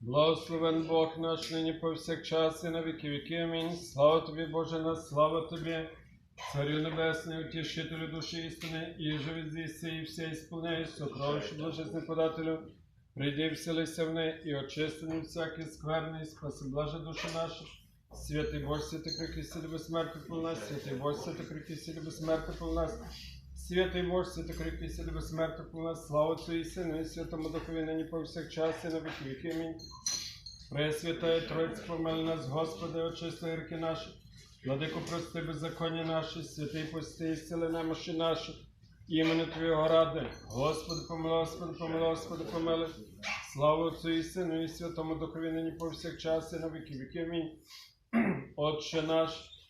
Благословен Бог наш нині повсякчас і на віки віки. Амінь. Слава тобі, Боже наш, слава тобі, Царю Небесний, утішителю душі істини, і живі здійси, і все ісполняй, сокровище блажесний подателю. Прийди, вселися в неї, і очистини всякий скверний, спаси блаже душу нашу. Святий Боже, святий крики, сілі безсмерти по нас, святий Боже, святий крики, сілі безсмерти по нас. Святий Боже, крики, сілі по нас, слава і Сину, і Святому Духові, нині повсякчас, і на віки. Амінь. Пресвятая Тройця, помили нас, Господи, очисти гріхи наші. Владико, прости беззаконня наші, святий пости, і сили немощі наші, імені Твого ради. Господи, помилуй, Господи, помилуй, Господи, помилуй. Слава Отцю і Сину, і Святому Духові, нині повсякчас, і на віки віки. Амінь. Отче наш,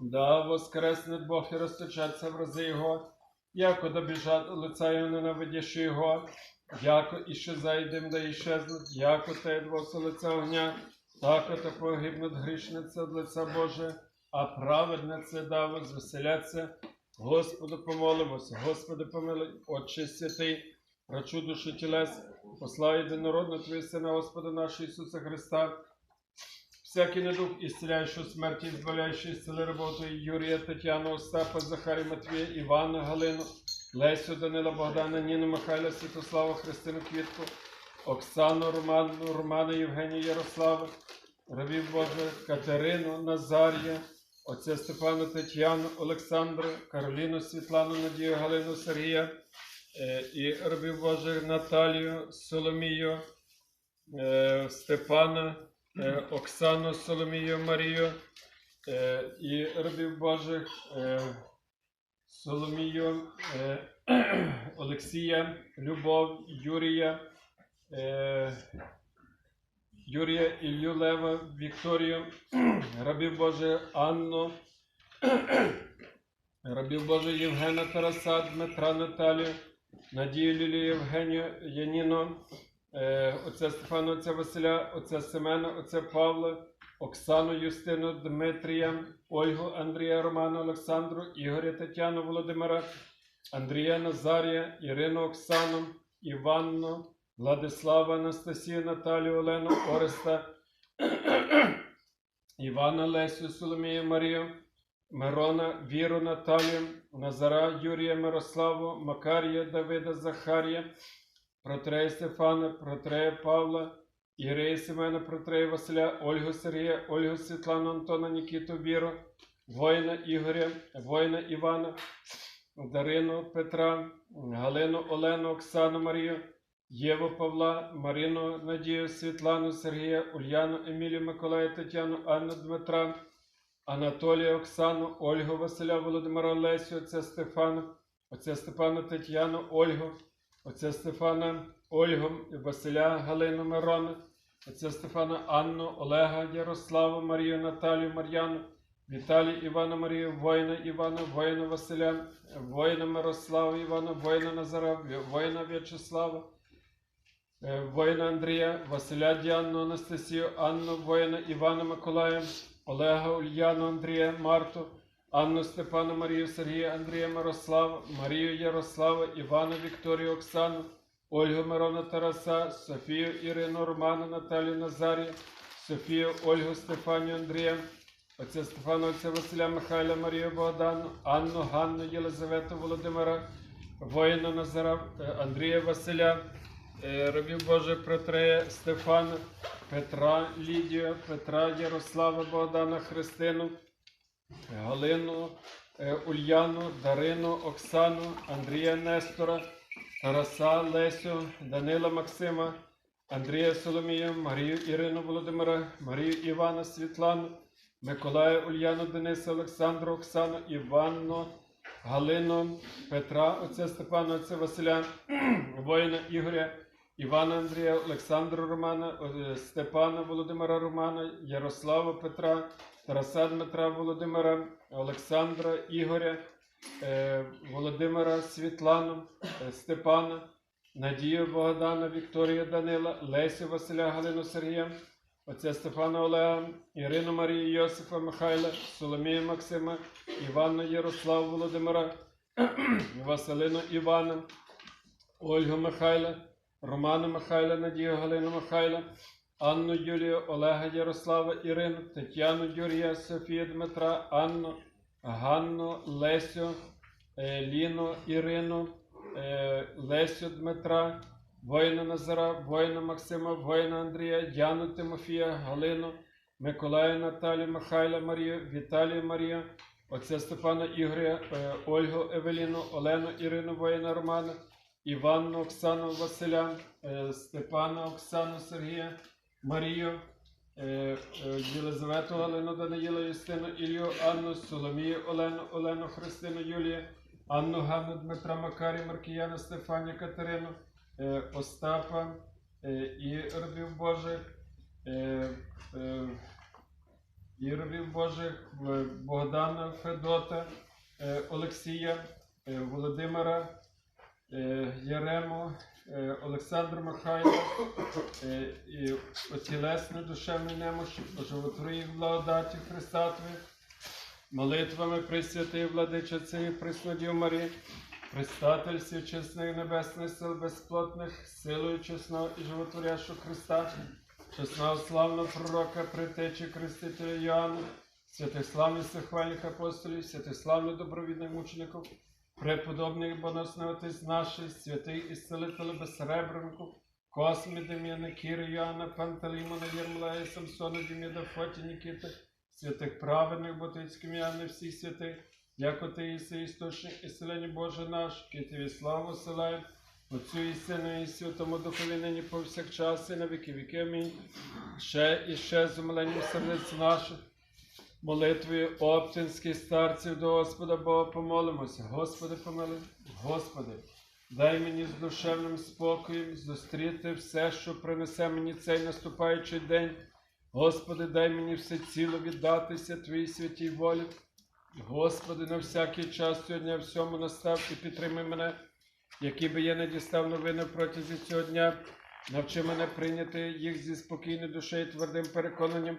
Да воскресне Бог і розтечеться в рази Його, яко добіжать лиця Його ненавидящи Його, яко іще зайдем, да іщезнуть, яко те двоса лиця огня, тако та погибнуть грішниця від лиця Боже, а праведниця да возвеселяться. Господу помолимося, Господи помилуй, Отче святий, рачу душі тілес, посла єдинородно Твої Сина, Господа нашого Ісуса Христа, Всякий недуг, исцеляющий смерти, избавляющий исцели работу Юрія, Тетяну, Остапа, Захарі, Матвія, Івана, Галину, Лесю, Данила, Богдана, Ніну, Михайла, Святослава, Христину, Квітку, Оксану, Роману, Романа, Євгенію, Ярослава, Равів Боже, Катерину, Назарія, отця Степана, Тетяну, Олександру, Кароліну, Світлану, Надію, Галину, Сергія, е, і Равів Боже, Наталію, Соломію, е, Степана, Оксану Соломію Марію. Е, і рабів Божих е, Соломію, е, Олексія, Любов, Юрія, е, Юрія Іллю Лева, Вікторію, рабів Божих Анну, рабів Божих Євгена Тараса, Дмитра Наталію, Надію Лілію Євгенію Яніну, е, отця Стефана, отця Василя, отця Семена, отця Павла, Оксану Юстину, Дмитрія, Ольгу, Андрія, Романа, Олександру, Ігоря, Тетяну, Володимира, Андрія, Назарія, Ірину, Оксану, Іванну, Владислава, Анастасію, Наталію, Олену, Ореста, Івана, Лесю, Соломію, Марію, Мирона, Віру, Наталію, Назара, Юрія, Мирославу, Макарія, Давида, Захарія, Протрея Стефана, Протрея Павла, Єрея Семена, Протрея Василя, Ольгу Сергія, Ольгу Світлану, Антона, Нікіту, Віру, воїна Ігоря, воїна Івана, Дарину Петра, Галину Олену, Оксану Марію, Єву Павла, Марину Надію, Світлану Сергія, Ульяну Емілію Миколая, Тетяну, Анну Дмитра, Анатолія Оксану, Ольгу Василя, Володимира Лесю, отця Стефана, отця Степана Тетяну, Ольгу, отця Стефана, Ольгу, Василя Галину Мирона, отця Стефана Анну, Олега, Ярославу, Марію, Наталію, Мар'яну, Віталій Івана Марію, воїна Івана, воїна Василя, воїна Мирослава Івана, воїна Назара, воїна В'ячеслава, е, воїна Андрія, Василя Діанну, Анастасію, Анну, воїна Івана Миколая, Олега Ульяну, Андрія, Марту, Анну Степана, Марію, Сергія, Андрія Мирослава, Марію Ярослава, Івана Вікторію, Оксану, Ольгу Мирона Тараса, Софію Ірину, Романа, Наталію Назарія, Софію, Ольгу Стефанію, Андрія, отця Стефана, отця Василя Михайла, Марію Богдану, Анну, Ганну, Єлизавету, Володимира, воїна Назара, е, Андрія Василя, е, рабів Боже Протрея, Стефана, Петра Лідію, Петра Ярослава, Богдана, Христину, Галину, е, Ульяну, Дарину, Оксану, Андрія Нестора, Тараса Лесю, Данила Максима, Андрія Соломію, Марію Ірину Володимира, Марію Івана Світлану, Миколая Ульяну, Дениса, Олександру, Оксану, Іванну, Галину, Петра, отця Степана, отця Василя, воїна Ігоря, Івана Андрія, Олександра Романа, е, Степана Володимира Романа, Ярослава Петра, Тараса Дмитра Володимира, Олександра Ігоря, е, Володимира Світлану, е, Степана, Надію Богдана, Вікторія Данила, Лесю Василя Галину Сергія, отця Стефана Олега, Ірину Марію Йосифа Михайла, Соломію Максима, Іванну Ярославу Володимира, Василину Івана, Ольгу Михайла, Романа Михайла, Надію Галину Михайла, Анну Юлію, Олега Ярослава Ірину, Тетяну Юрія, Софію Дмитра, Анну, Ганну, Лесю, е, Ліну, Ірину, е, Лесю Дмитра, воїна Назара, воїна Максима, воїна Андрія, Яну Тимофія, Галину, Миколая Наталію, Михайла Марію, Віталію Марію, отця Степана Ігоря, е, Ольгу Евеліну, Олену Ірину, воїна Романа, Іванну Оксану Василя, Степана Оксану Сергія, Марію, е, е, Єлизавету Галину Даниїла Юстину, Ілью, Анну, Соломію, Олену, Олену Христину Юлію, Анну Ганну Дмитра Макарі, Маркіяна Стефанію Катерину, е, Остапа і рабів Божих, і рабів Божих, Богдана Федота, Олексія, Володимира, Ярему, е, Олександра Михайла, е, і оцілесне душевні немощі, поживотворі благодаті Христа Твої, молитвами Пресвятої Владичиці і Преснодів Марії, Предстательстві чесних небесних сил безплотних, силою чесного і животворящого Христа, чесного славного пророка, притечі Крестителя Йоанна, святих славних всехвальних апостолів, святих славних добровідних мучеників, преподобних боносний Отець наший, святий ісцелитель безсеребренку, Космі, Дем'яна, Кіри, Йоанна, Пантелеймона, Єрмолая, Самсона, Діміда, Фоті, Нікіти, святих праведних, Ботицьким Яни, всіх святих, як ти іси істочник ісцелення Боже наш, ки тобі славу силаєм, Отцю і Сину і Святому Духові нині повсякчас і на віки віки. Амінь. Ще і ще з умиленням сердець наших, молитвою оптинських старців до Господа Бога помолимося. Господи, помилуй, Господи, дай мені з душевним спокоєм зустріти все, що принесе мені цей наступаючий день. Господи, дай мені все ціло віддатися Твоїй святій волі. Господи, на всякий час сьогодні всьому настав і підтримай мене, які би я не дістав новини протязі цього дня. Навчи мене прийняти їх зі спокійною душею і твердим переконанням,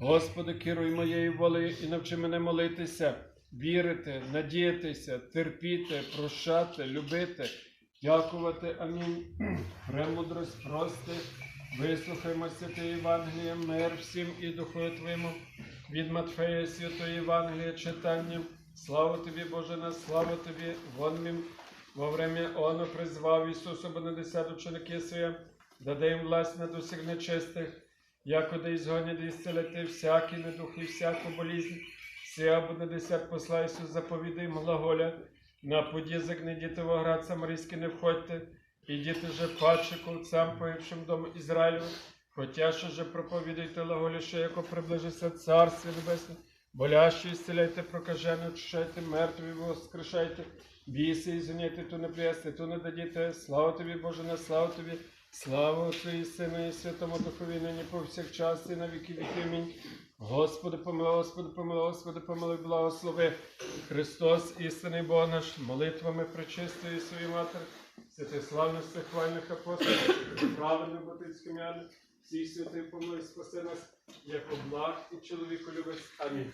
Господи, керуй моєю волею і навчи мене молитися, вірити, надіятися, терпіти, прощати, любити, дякувати. Амінь. Премудрость, прости, вислухаймо святе Євангеліє, мир всім і духу Твоєму. Від Матфея Святої Євангелія читання. Слава тобі, Боже, на слава тобі, вон. Во время оно призвав Ісусу Бонадесят ученики своє, даде їм власть над нечистих, якоди ізгонять і зцелити всякий недух і всяку болізнь. Сія Бонадесят посла Ісус заповідай їм глаголя, на подізок не діти в оград самарійський не входьте, і діти же паче ковцам погибшим дому Ізраїлю, хотя що же проповідуйте глаголі, що яко приближиться Царстві Небесне, болящі ісцеляйте, прокажене, очищайте, мертві воскрешайте, Біси і зуняйте, то не приясти, то не дадіте. Слава тобі, Боже, на славу тобі. Слава Отцю і Сину і Святому Духові, нині повсякчас і на віки віки. Амінь. Господи, помилуй, Господи, помилуй, Господи, помилуй, благослови. Христос, істинний Бог наш, молитвами причистої своєї матері, святих славних всехвальних апостолів, правильно ботицьким яни, всіх святих помилуй, спаси нас, як благ і чоловіку любець. Амінь.